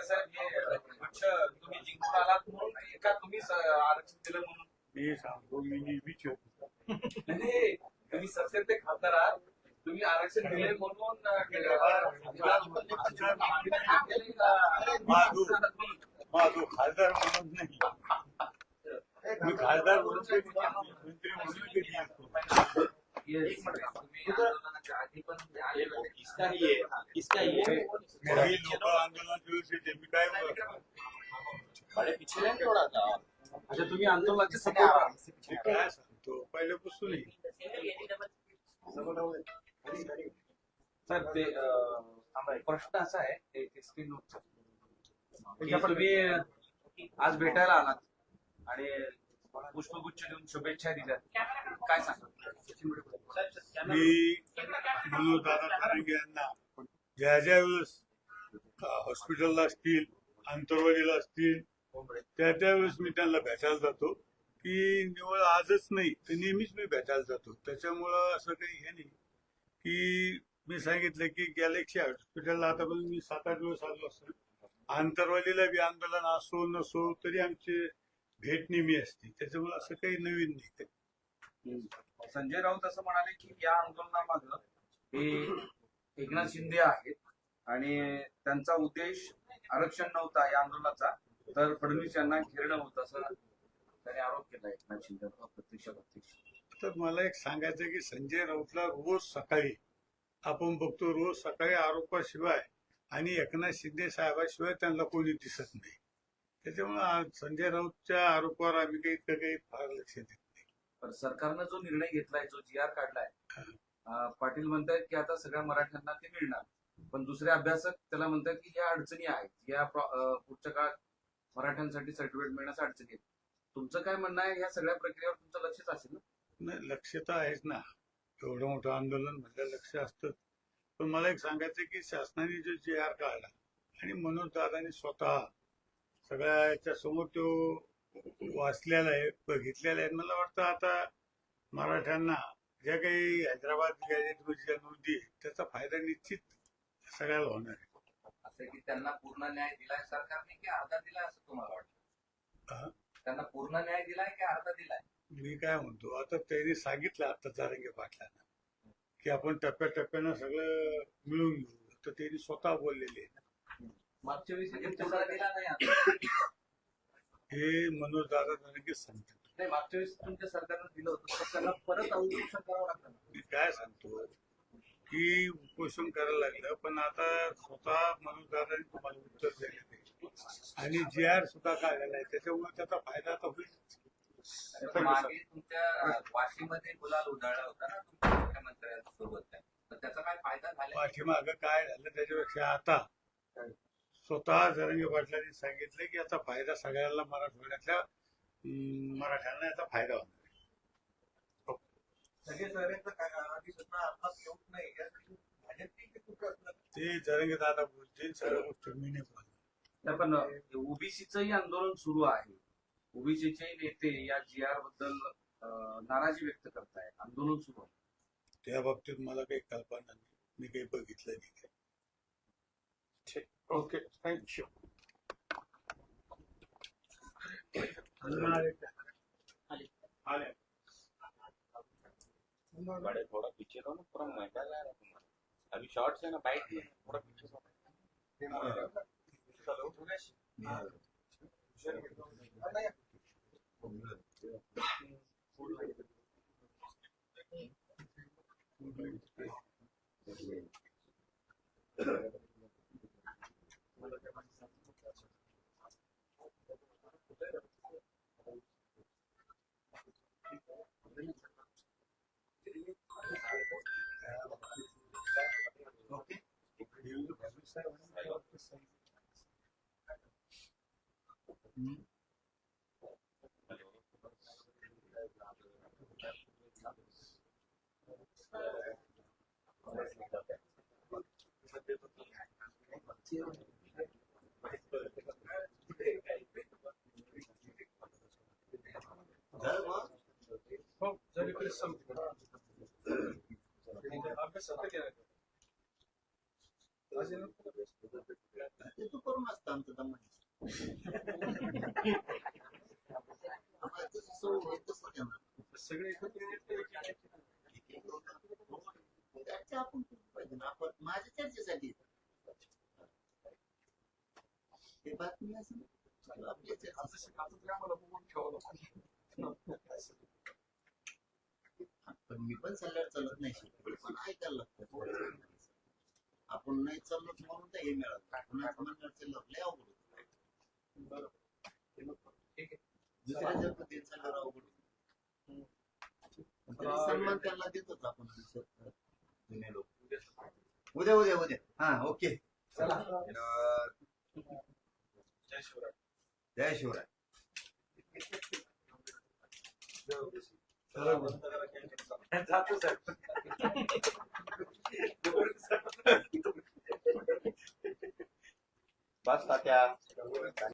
साहेब हे पक्ष तुम्ही जिंकून आलात म्हणून नाही का तुम्हीच आरक्षण दिलं म्हणून मी सांगतो मी नेहमीच होतो नाही तुम्ही सत्य ते खासदार आहात तुम्ही आरक्षण दिले म्हणून अं, माझो खासदार म्हणून नाही मी खासदार म्हणून कधी नाही, मंत्री म्हणून कधी येतो एक मिनिट, तुम्ही आंदोलनाच्या आधी पण आले होते. किसका ये किसका ये. काही लोक आंदोलनाच्या दिवशी ते मी काय बोलतो? बड़े पीछे रहेंगे थोड़ा सा अच्छा तुम्ही आंदोलनाचे सपोर्ट काय सांगतो पहिल्यापासूनही सर ते प्रश्न असा आहे. की तुम्ही आज भेटायला आलात आणि पुष्पगुच्छ देऊन शुभेच्छा दिल्या काय सांगा मी यांना ज्या ज्या वेळेस हॉस्पिटलला असतील आंतरवाडीला असतील त्या त्यावेळेस मी त्यांना भेटायला जातो की निवळ आजच नाही तर नेहमीच मी भेटायला जातो. त्याच्यामुळं असं काही हे नाही की मी सांगितलं की गॅलेक्सी हॉस्पिटलला आतापर्यंत मी सात आठ दिवस आलो असतो. आंतरवालीला बी आंदोलन असो नसो तरी आमचे भेट नेहमी असते. त्याच्यामुळे असं काही नवीन नाही संजय राऊत असं म्हणाले की या आंदोलनामध्ये हे एकनाथ शिंदे आहेत आणि त्यांचा उद्देश आरक्षण नव्हता या आंदोलनाचा. तर फडणवीस यांना घेरणं होतं असं त्याने आरोप केला एकनाथ शिंदे प्रत्यक्ष प्रत्यक्ष तर मला एक सांगायचं की संजय राऊतला रोज सकाळी आपण बघतो रोज सकाळी आरोपाशिवाय आणि एकनाथ शिंदे साहेबाशिवाय त्यांना कोणी दिसत नाही. त्याच्यामुळे संजय राऊतच्या आरोपावर आम्ही काही काही फार लक्ष देत नाही. पण सरकारनं जो निर्णय घेतलाय जो जी आर काढलाय पाटील म्हणतायत की आता सगळ्या मराठ्यांना ते मिळणार. पण दुसरे अभ्यासक त्याला म्हणतात की ह्या अडचणी आहेत. या पुढच्या काळात मराठ्यांसाठी सर्टिफिकेट मिळण्यास अडचणी आहेत. तुमचं काय म्हणणं आहे? या सगळ्या प्रक्रियेवर तुमचं लक्षच असेल ना? नाही लक्ष तर आहेच ना. एवढं मोठं आंदोलन म्हणजे लक्ष असतं पण मला एक सांगायचं की शासनाने जो जे आर काढला आणि मनोज दादानी स्वतः सगळ्याच्या समोर तो वाचलेला आहे बघितलेला आहे. मला वाटतं आता मराठ्यांना ज्या काही हैदराबाद गॅजेटमध्ये ज्या नोंदी त्याचा फायदा निश्चित सगळ्याला होणार आहे. असं की त्यांना पूर्ण न्याय दिलाय सरकारने की अर्धा दिलाय असं तुम्हाला? वाटतं त्यांना पूर्ण न्याय दिलाय की अर्धा दिलाय मी काय म्हणतो आता त्यांनी सांगितलं आता जारंगे पाटलांना की आपण टप्प्याटप्प्यानं सगळं मिळून घेऊ तर त्यांनी स्वतः बोललेले आहे मागच्या वेळेस म्हणजे पूर्ण सरकार- दिला नाही आता. हे मनोज दादा जारंगे सांगतात नाही मागच्या वेळेस तुमच्या सरकारनं दिलं होतं त्यांना परत अवघड करावं लागतं. मी काय सांगतो की उपोषण करायला लागलं पण आता स्वतः मनोज दादांनी तुम्हाला उत्तर आहे. आणि जी आर सुद्धा काढलेला आहे त्याच्यामुळे त्याचा फायदा आता होईल. तर मागे तुमच्या वाशीमध्ये गुलाल होता ना तुमच्या मुख्यमंत्र्यांसोबत. तर त्याचा काय फायदा झाला? पाठीमागं काय झालं त्याच्यापेक्षा आता? स्वतः जरंगे पाटलांनी सांगितलं की याचा फायदा सगळ्यांना मराठवाड्यातल्या मराठ्यांना याचा फायदा होणार सगळे काय आधी सुद्धा अर्थात येऊन नाही. ते जरंगे दादा बोलतील सगळ्या गोष्टी मी नाही बोलणार. पण ओबीसीचंही आंदोलन सुरू आहे. ओबीसीचे नेते या जी आरबद्दल नाराजी व्यक्त करतायत. आंदोलन सुरू आहे. त्या बाबतीत मला काही कल्पना नाही. मी काही बघितलं नाही काही. ओके थैंक यू आले. बड़े थोड़ा पीछे रहो ना अभी शॉर्ट्स है ना बाइक में थोड़ा पीछे सा हेलो गुनेश हां सर हेलो नहीं हो जरी तरी संपलं अभ्यास आता केला ते तू करून असतं आमचं आम्हाला तसं देणार. सगळे चर्चा आपण पाहिजे ना. आपण माझ्या चर्चेसाठी ते बातमी असेल आपल्या चर्चेसाठी. पण मी पण सल्ल्यावर चालत नाही. पण ऐकायला लागतं. नाही चाललो म्हणून तर हे कुणाचं म्हणणार चाललं लय अवघड होतं. दुसऱ्याच्या पद्धतीने चालल्यावर अवघड होतं. सन्मान त्यांना देतोच आपण जुने लोक. उद्या उद्या उद्या. हा ओके. जय शिवराय. जय शिवराय. जातो साहेब. Basta, tja.